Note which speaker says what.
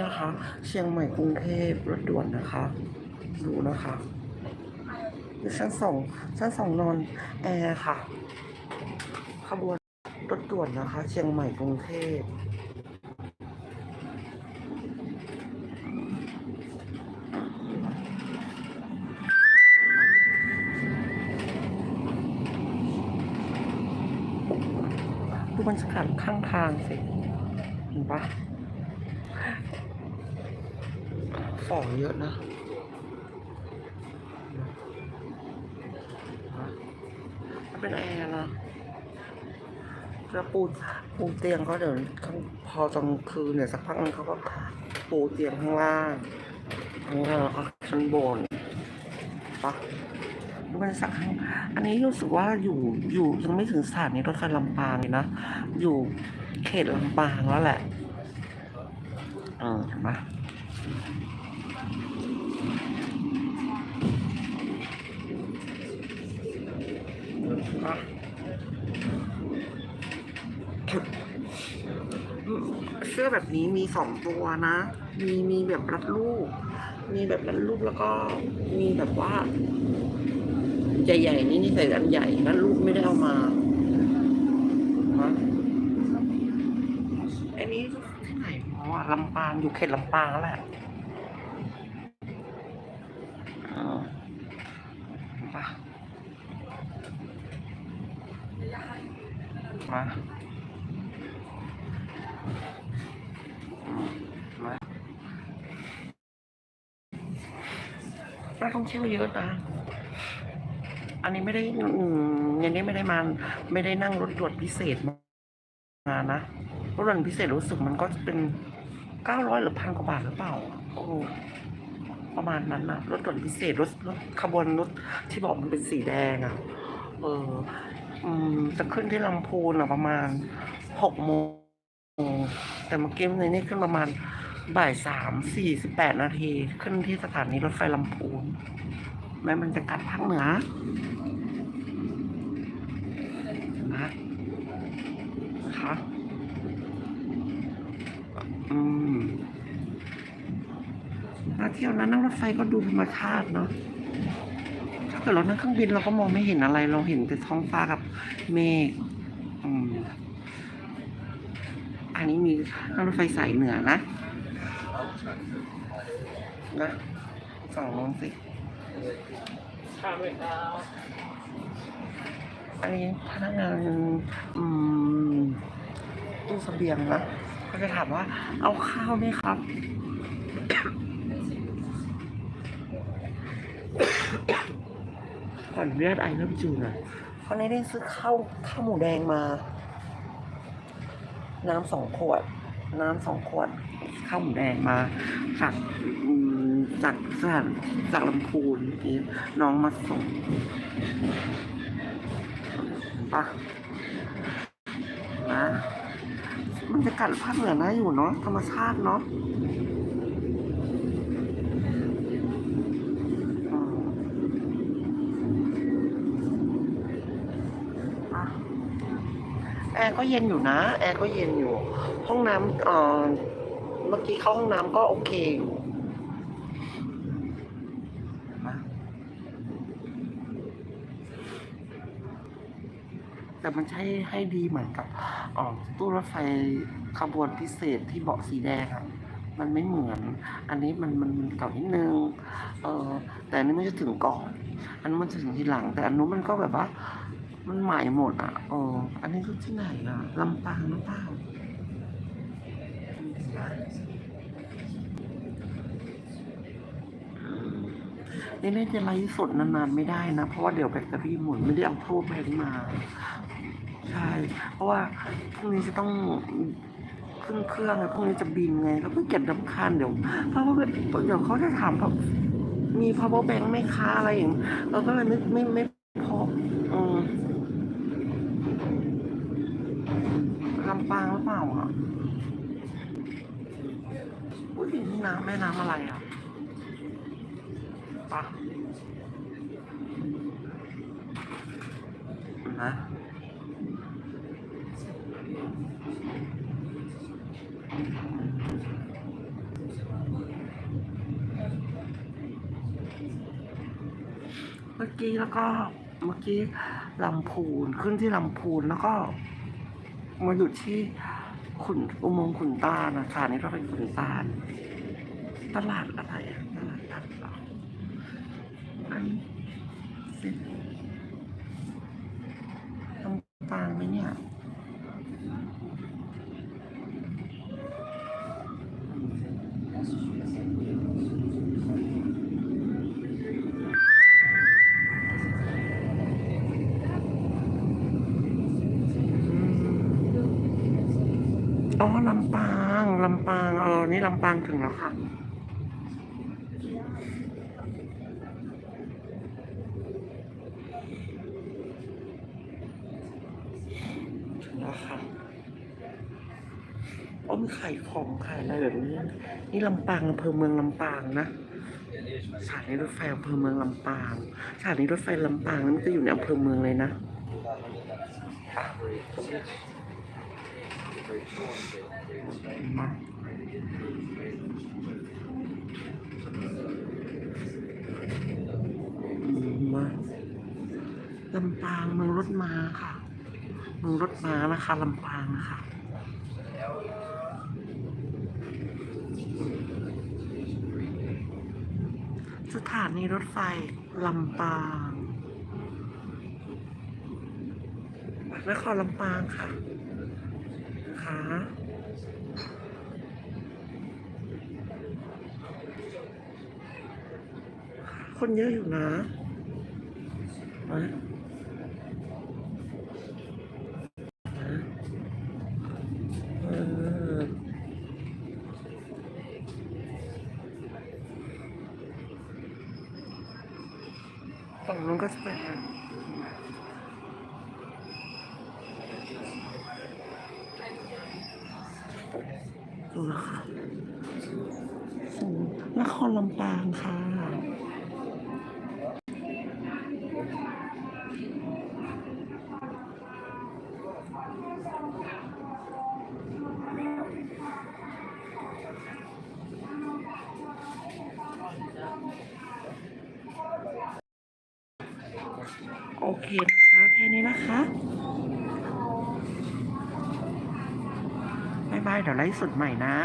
Speaker 1: นะคะ เชียงใหม่กรุงเทพรถด่วนนะคะ ดูนะคะชั้นสองชั้นสองนอนแอร์ค่ะ ขบวนรถด่วนนะคะ เชียงใหม่กรุงเทพดูบรรยากาศข้างทางสิ เห็นปะ ฝ่อเยอะนะเป็นแอร์นะแล้วปูปูเตียงก็เดี๋ยวข้างพอตอนคืนเนี่ยสักพักนึงเขาก็ปูเตียงข้างล่างข้างล่างแล้วก็ชั้นบนปะดูบรรยากาศข้งอันนี้รู้สึกว่าอยู่อยู่ยังไม่ถึงสถานีรถไฟลำปางเลยนะ อยู่เขตลำปางแล้วแหละเออเห็นปะ อะเสื้อแบบนี้มีสองตัวนะ มีมีแบบรัดรูป มีแบบรัดรูปแล้วก็มีแบบว่าใหญ่ๆนี่นี่ใส่อันใหญ่รัดรูปไม่ได้เอามาฮะอันนี้ที่ไหนเพราะว่าลำปางอยู่เขตลำปางแล้วแหละอ่าเห็นปะ มามานักท่องเที่ยวเยอะนะอันนี้ไม่ได้อืมยังนี้ไม่ได้มา ไม่ได้นั่งรถด่วนพิเศษมานะรถด่วนพิเศษรู้สึกมันก็จะเป็นเก้าร้อยหรือพันกว่าบาทหรือเปล่าโอ้ประมาณนั้นนะรถด่วนพิเศษรถรถขบวนรถที่บอกมันเป็นสีแดงอะ่ะ เออ อืมจะขึ้นที่ลำพูนอะประมาณหกโมงแต่เมื่อกี้ในนี้ขึ้นประมาณบ่ายสามสี่สิบแปดนาที ขึ้นที่สถานีรถไฟลำพูนแม้มันจะกัดภาคเหนือนะคะอืมมาเที่ยวนะนั่งรถไฟก็ดูธรรมชาติเนาะ กิดเรานั่งเครื่องบินเราก็มองไม่เห็นอะไร เราเห็นแต่ท้องฟ้ากับเมฆอันนี้มีนั่งรถไฟสายเหนือนะนะฝั่งโน้นสิอันนี้พนักงานอืมตู้เสบียงนะเขาจะถามว่าเอาข้าวไหมครับ ออนุญาตไอเริ่มจูหน่อยเพราะในได้ซื้อข้าวข้าวหมูแดงมา น้ำสองขวด น้ำสองขวดข้าวหมูแดงมาจากจากสถานจากลำพูนนี่น้องมาส่งปะนะมันจะกัดภาคเหนือนะอยู่เนาะธรรมชาติเนาะอืม อะแอร์ก็เย็นอยู่นะ แอร์ก็เย็นอยู่ ห้องน้ำเออเมื่อกี้เข้าห้องน้ำก็โอเคอยู่นะแต่มันใช่ให้ดีเหมือนกับอ๋อตู้รถไฟขบวนพิเศษที่เบาะสีแดงอะมันไม่เหมือน อันนี้มันมันมันเก่านิดนึง เออแต่อันนี้มันจะถึงก่อน อันนั้นมันจะถึงทีหลัง แต่อันนู้นมันก็แบบว่า มันใหม่หมดอะเอออันนี้คือที่ไหนอะลำปางหรือเปล่าอืมนี่เล่นจะไลฟ์สดนานๆไม่ได้นะ เพราะว่าเดี๋ยวแบตเตอรี่หมดไม่ได้เอาโทรแบงมา ใช่ เพราะว่าพรุ่งนี้จะต้องขึ้นเครื่องไงพรุ่งนี้จะบินไง แล้วก็เก็บน้ำคานเดี๋ยวเพราะว่าเดี๋ยวเขาจะถามแบบมี power bank ไหมคะอะไรอย่างเราก็เลยไม่ไม่ไม่ ปลาหรือเปล่าอะอุ้ยนี่น้ำแม่น้ำอะไรอะปะนะเมื่อกี้แล้วก็เมื่อกี้ลำพูนขึ้นที่ลำพูนแล้วก็ มาหยุดที่ขุนอุโมงค์ขุนตาลนะสถานีรถไฟขุนตาลตลาดอะไรอะตลาดนัดเหรออันนี้สิลำปางไหมเนี่ย อ๋อลำปางลำปางเออนี่ลำปางถึงแล้วค่ะถึงแล้วค่ะอ๋อมีขายของขายอะไรแบบนี้ นี่ลำปางอำเภอเมืองลำปางนะสถานีรถไฟอำเภอเมืองลำปางสถานีรถไฟลำปางนี่มันจะอยู่ในอำเภอเมืองเลยนะ มาลำปางเมืองรถมาค่ะเมืองรถมานะคะลำปางนะคะสถานีรถไฟลำปางนครลำปางค่ะ ค่ะคนเยอะอยู่นะมาเออฝั่งนู้นก็จะเป็นดู นะคะสูงนครลำปางค่ะ โอเคนะคะ แค่นี้นะคะ บายบายเดี๋ยวไลฟ์สดใหม่นะ